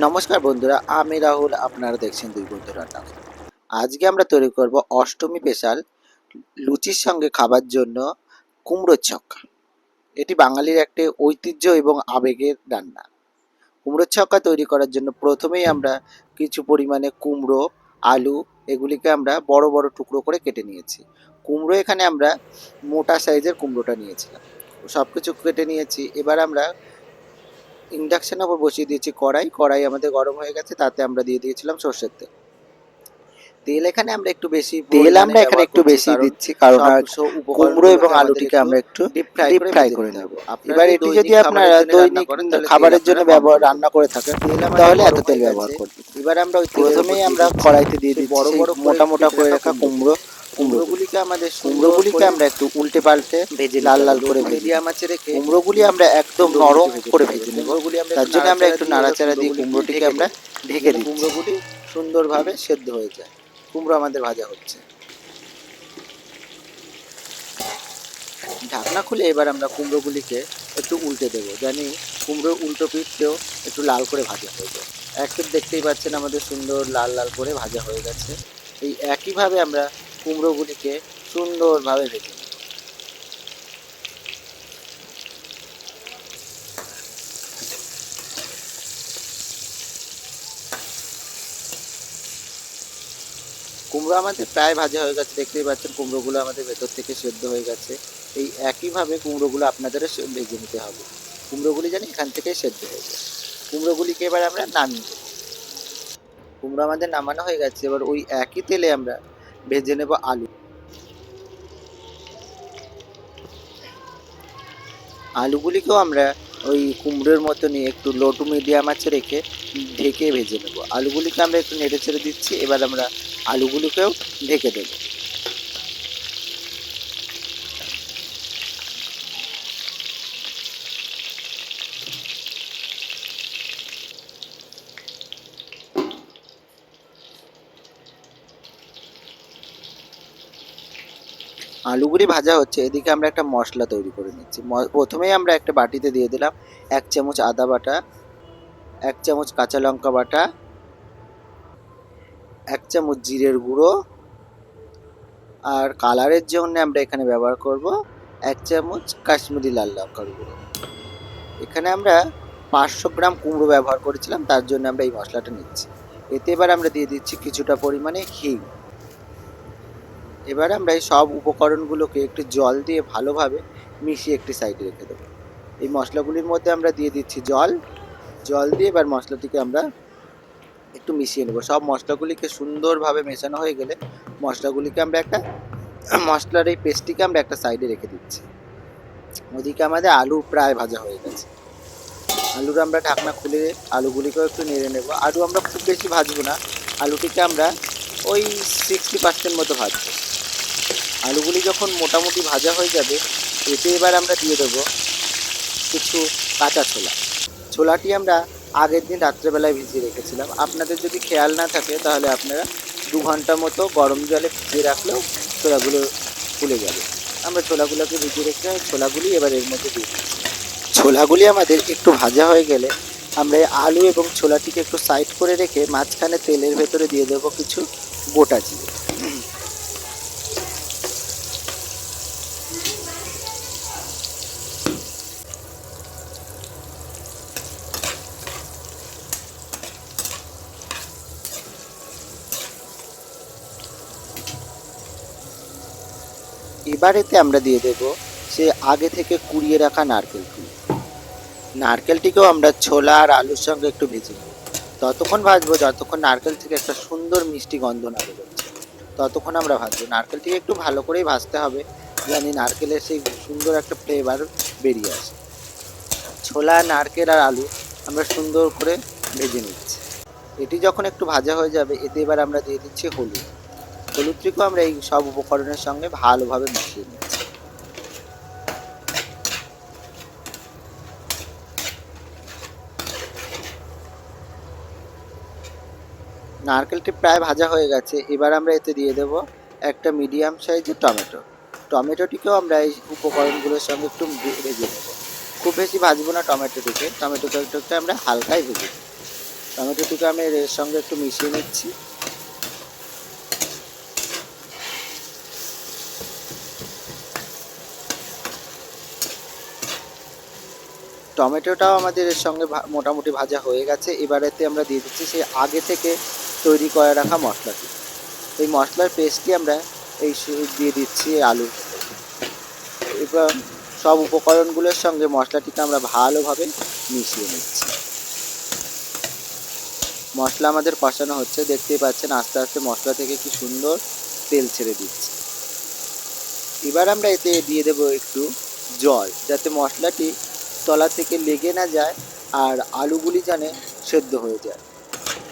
নমস্কার বন্ধুরা, আমি রাহুল, আপনারা দেখছেন দুই বন্ধু রান্না আজকে আমরা তৈরি করব অষ্টমী স্পেশাল লুচির সঙ্গে খাবার জন্য কুমড়োর ছক্কা। এটি বাঙালির একটি ঐতিহ্য এবং আবেগের রান্না। কুমড়োর ছক্কা তৈরি করার জন্য প্রথমেই আমরা কিছু পরিমাণে কুমড়ো, আলু, এগুলিকে আমরা বড় বড় টুকরো করে কেটে নিয়েছি। কুমড়ো এখানে আমরা মোটা সাইজের কুমড়োটা নিয়েছিলাম। সব কিছু কেটে নিয়েছি। এবার আমরা ইন্ডাকশনের উপর বসিয়ে দিয়েছি কড়াই। কড়াই আমাদের গরম হয়ে গেছে তাতে আমরা দিয়ে দিয়েছিলাম সর্ষের তেল। তেল এখানে আমরা একটু বেশি তেল আমরা এখানে একটু বেশি দিচ্ছি কারণ কুমড়ো এবং আলুটিকে আমরা একটু ডিপ ফ্রাই করে নেব। এবার এটি যদি আপনারা দৈনিক খাবারের জন্য ব্যবহার রান্না করে থাকেন তাহলে এত তেল ব্যবহার করবেন এবার আমরা ওই প্রথমেই আমরা কড়াইতে দিয়ে দিচ্ছি বড় বড় মোটা মোটা করে রাখা কুমড়ো। কুমড়োগুলিকে আমাদের কুমড়োগুলিকে আমরা একটু উল্টে পাল্টে ভেজে লাল লাল করে মিডিয়াম আঁচে রেখে কুমড়োগুলি আমরা একদম নরম করে ভেজে নেব। তার জন্য আমরা একটু নাড়াচাড়া দিয়ে কুমড়োটিকে আমরা ঢেকে দিই কুমড়োগুলি সুন্দরভাবে সেদ্ধ হয়ে যায়। কুমড়ো আমাদের ভাজা হচ্ছে। ঢাকনা খুলে এবার আমরা কুমড়োগুলিকে একটু উল্টে দেবো জানি কুমড়োর উল্টো পিঠতেও একটু লাল করে ভাজা হয়ে যায়। এক দেখতেই পাচ্ছেন আমাদের সুন্দর লাল লাল করে ভাজা হয়ে গেছে। এই একইভাবে আমরা কুমড়োগুলিকে সুন্দরভাবে ভেজে কুমড়ো আমাদের প্রায় ভাজা হয়ে গেছে, দেখতেই পাচ্ছেন কুমড়োগুলো আমাদের ভেতর থেকে সেদ্ধ হয়ে গেছে। এই একইভাবে কুমড়োগুলো আপনাদেরও ভেজে নিতে হবে। কুমড়োগুলি জানি এখান থেকে সেদ্ধ হয়ে যায়। কুমড়োগুলিকে এবার আমরা নামিয়ে কুমড়ো আমাদের নামানো হয়ে গেছে, এবার ওই একই তেলে আমরা ভেজে নেব আলু। আলুগুলিকেও আমরা ওই কুমড়োর মতনই একটু লো টু মিডিয়াম আছে রেখে ঢেকে ভেজে নেব। আলুগুলিকে আমরা একটু নেড়ে ছেড়ে দিচ্ছি, এবার আমরা আলুগুলিকেও ঢেকে দেবো। আলুগুলি ভাজা হচ্ছে, এদিকে আমরা একটা মশলা তৈরি করে নিচ্ছি। প্রথমেই আমরা একটা বাটিতে দিয়ে দিলাম এক চামচ আদা বাটা, এক চামচ কাঁচা লঙ্কা বাটা, এক চামচ জিরের গুঁড়ো, আর কালারের জন্য আমরা এখানে ব্যবহার করব এক চামচ কাশ্মীরি লাল লঙ্কার গুঁড়ো। এখানে আমরা পাঁচশো গ্রাম কুমড়ো ব্যবহার করেছিলাম, তার জন্য আমরা এই মশলাটা নিচ্ছি। এতে এবার আমরা দিয়ে দিচ্ছি কিছুটা পরিমাণে হিং। এবার আমরা এই সব উপকরণগুলোকে একটু জল দিয়ে ভালোভাবে মিশিয়ে একটি সাইডে রেখে দেবো। এই মশলাগুলির মধ্যে আমরা দিয়ে দিচ্ছি জল। জল দিয়ে এবার মশলাটিকে আমরা একটু মিশিয়ে নেব। সব মশলাগুলিকে সুন্দরভাবে মেশানো হয়ে গেলে মশলাগুলিকে আমরা একটা মশলার এই পেস্টটিকে আমরা একটা সাইডে রেখে দিচ্ছি। ওদিকে আমাদের আলু প্রায় ভাজা হয়ে গেছে। আলুর আমরা ঢাকনা খুলে আলুগুলিকেও একটু নেড়ে নেব। আলু আমরা খুব বেশি ভাজবো না। আলুটিকে আমরা ওই সিক্সটি পার্সেন্ট মতো ভাজবো। আলুগুলি যখন মোটামুটি ভাজা হয়ে যাবে, এতে এবার আমরা দিয়ে দেবো কিছু কাঁচা ছোলা। ছোলাটি আমরা আগের দিন রাত্রেবেলায় ভিজিয়ে রেখেছিলাম। আপনাদের যদি খেয়াল না থাকে, তাহলে আপনারা দু ঘণ্টা মতো গরম জলে ভিজিয়ে রাখলেও ছোলাগুলো ফুলে যাবে। আমরা ছোলাগুলোকে ভিজিয়ে রেখে ছোলাগুলি এবার এর মধ্যে দিয়ে ছোলাগুলি আমাদের একটু ভাজা হয়ে গেলে আমরা আলু এবং ছোলাটিকে একটু সাইড করে রেখে মাঝখানে তেলের ভেতরে দিয়ে দেবো কিছু গোটা জিরে। এবার এতে আমরা দিয়ে দেব সে আগে থেকে কুড়িয়ে রাখা নারকেল ফুল নারকেলটিকেও আমরা ছোলা আর আলুর সঙ্গে একটু ভেজে নেব। ততক্ষণ ভাজবো, যতক্ষণ নারকেল থেকে একটা সুন্দর মিষ্টি গন্ধ না বেরোচ্ছে। ততক্ষণ আমরা ভাজবো। নারকেলটিকে একটু ভালো করেই ভাজতে হবে জানি নারকেলের সেই সুন্দর একটা ফ্লেভার বেরিয়ে আসে। ছোলা, নারকেল আর আলু আমরা সুন্দর করে ভেজে নিচ্ছি। এটি যখন একটু ভাজা হয়ে যাবে, এতে এবার আমরা দিয়ে দিচ্ছি হলুদ। হলুদটিকেও আমরা এই সব উপকরণের সঙ্গে ভালোভাবে মিশিয়ে নিচ্ছি। নারকেলটি প্রায় ভাজা হয়ে গেছে, এবার আমরা এতে দিয়ে দেব একটা মিডিয়াম সাইজের টমেটো। টমেটোটিকেও আমরা এই উপকরণগুলোর সঙ্গে একটু ভেজে নেব। খুব বেশি ভাজবো না টমেটোটিকে টমেটোটা আমরা হালকাই ভেজে। টমেটোটিকে আমি এর সঙ্গে একটু মিশিয়ে নিচ্ছি। টমেটোটাও আমাদের এর সঙ্গে মোটামুটি ভাজা হয়ে গেছে। এবারেতে আমরা দিয়ে দিচ্ছি সেই আগে থেকে তৈরি করে রাখা মশলাটি। এই মশলার পেস্টটি আমরা এই দিয়ে দিচ্ছি আলু। এবার সব উপকরণগুলোর সঙ্গে মশলাটিকে আমরা ভালোভাবে মিশিয়ে নিচ্ছি। মশলা আমাদের কষানো হচ্ছে। দেখতেই পাচ্ছেন আস্তে আস্তে মশলা থেকে কি সুন্দর তেল ছেড়ে দিচ্ছে। এবার আমরা এতে দিয়ে দেবো একটু জল, যাতে মশলাটি তলা থেকে লেগে না যায় আর আলুগুলি জানে সেদ্ধ হয়ে যায়।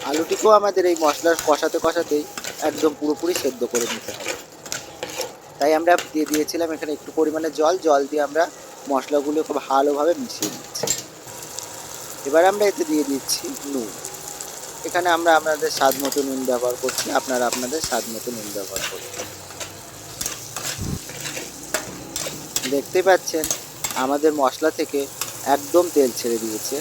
আলুটিকেও আমাদের এই মশলার কষাতে কষাতেই একদম পুরোপুরি সেদ্ধ করে নিতে হবে। তাই আমরা দিয়ে দিয়েছিলাম এখানে একটু পরিমাণে জল জল দিয়ে আমরা মশলাগুলোকে ভালোভাবে মিশিয়ে নিচ্ছি। এবার আমরা এতে দিয়ে দিচ্ছি নুন। এখানে আমরা আপনাদের স্বাদ মতো নুন ব্যবহার করছি, আপনারা আপনাদের স্বাদ মতো নুন ব্যবহার করুন। দেখতেই পাচ্ছেন, আমাদের মশলা থেকে একদম তেল ছেড়ে দিয়েছে।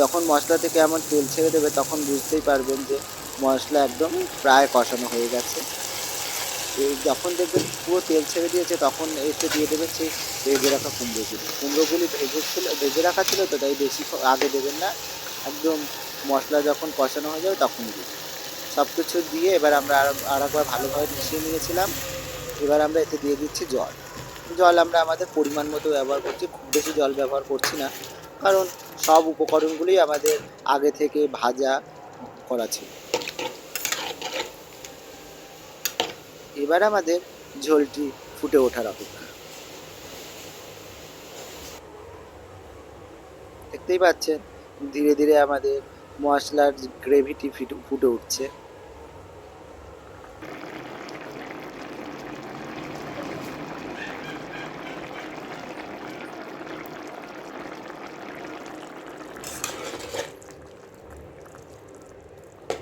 যখন মশলা থেকে এমন তেল ছেড়ে দেবে, তখন বুঝতেই পারবেন যে মশলা একদম প্রায় কষানো হয়ে গেছে। যখন দেখবেন পুরো তেল ছেড়ে দিয়েছে, তখন এতে দিয়ে দেবে সেই ভেজে রাখা কুমড়োগুলি। কুমড়োগুলি ভেজে ছিল, ভেজে রাখা ছিল তো, তাই বেশি আগে দেবেন না। একদম মশলা যখন কষানো হয়ে যাবে, তখন দিন সব কিছু দিয়ে এবার আমরা আর একবার ভালোভাবে মিশিয়ে নিয়েছিলাম। এবার আমরা এতে দিয়ে দিচ্ছি জল। জল আমরা আমাদের পরিমাণ মতো ব্যবহার করছি, খুব বেশি জল ব্যবহার করছি না। কারণ সব উপকরণগুলি আমাদের আগে থেকে ভাজা করা ছিল। এবার আমাদের ঝোলটি ফুটে ওঠার অপেক্ষা। দেখতেই পাচ্ছেন, ধীরে ধীরে আমাদের মশলার গ্রেভিটি ফুটে উঠছে।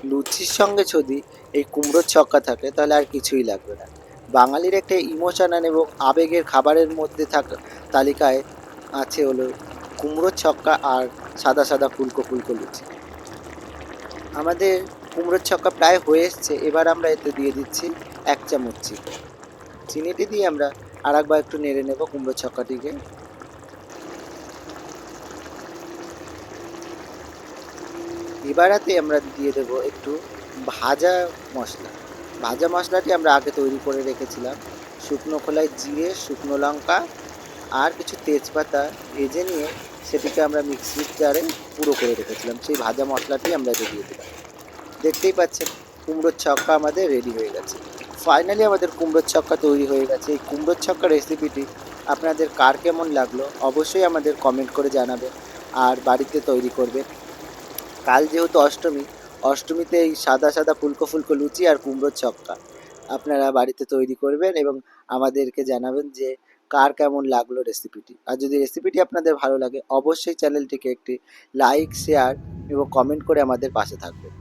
লুচির সঙ্গে যদি এই কুমড়োর ছক্কা থাকে, তাহলে আর কিছুই লাগবে না। বাঙালির একটা ইমোশনাল এবং আবেগের খাবারের মধ্যে থাকা তালিকায় আছে হলো কুমড়োর ছক্কা আর সাদা সাদা ফুলকো ফুলকো লুচি। আমাদের কুমড়োর ছক্কা প্রায় হয়ে এসছে, এবার আমরা এতে দিয়ে দিচ্ছি এক চামচ চিনি। চিনিটি দিয়ে আমরা আর একবার একটু নেড়ে নেব কুমড়োর ছক্কাটিকে। এবারাতে আমরা দিয়ে দেবো একটু ভাজা মশলা। ভাজা মশলাটি আমরা আগে তৈরি করে রেখেছিলাম। শুকনো খোলায় জিরে, শুকনো লঙ্কা আর কিছু তেজপাতা ভেজে নিয়ে সেটিকে আমরা মিক্সির জারে পুরো করে রেখেছিলাম। সেই ভাজা মশলাটি আমরা এতে দিয়ে দিলাম। দেখতেই পাচ্ছেন, কুমড়োর ছক্কা আমাদের রেডি হয়ে গেছে। ফাইনালি আমাদের কুমড়োর ছক্কা তৈরি হয়ে গেছে। এই কুমড়োর ছক্কা রেসিপিটি আপনাদের কার কেমন লাগল অবশ্যই আমাদের কমেন্ট করে জানাবেন। আর বাড়িতে তৈরি করবেন। কাল যেহেতু অষ্টমী, অষ্টমীতে এই সাদা সাদা ফুলকো ফুলকো লুচি আর কুমড়োর ছক্কা। আপনারা বাড়িতে তৈরি করবেন এবং আমাদেরকে জানাবেন যে কার কেমন লাগল রেসিপিটি। আর যদি রেসিপিটি আপনাদের ভালো লাগে, অবশ্যই চ্যানেলটিকে একটি লাইক, শেয়ার এবং কমেন্ট করে আমাদের পাশে থাকবেন।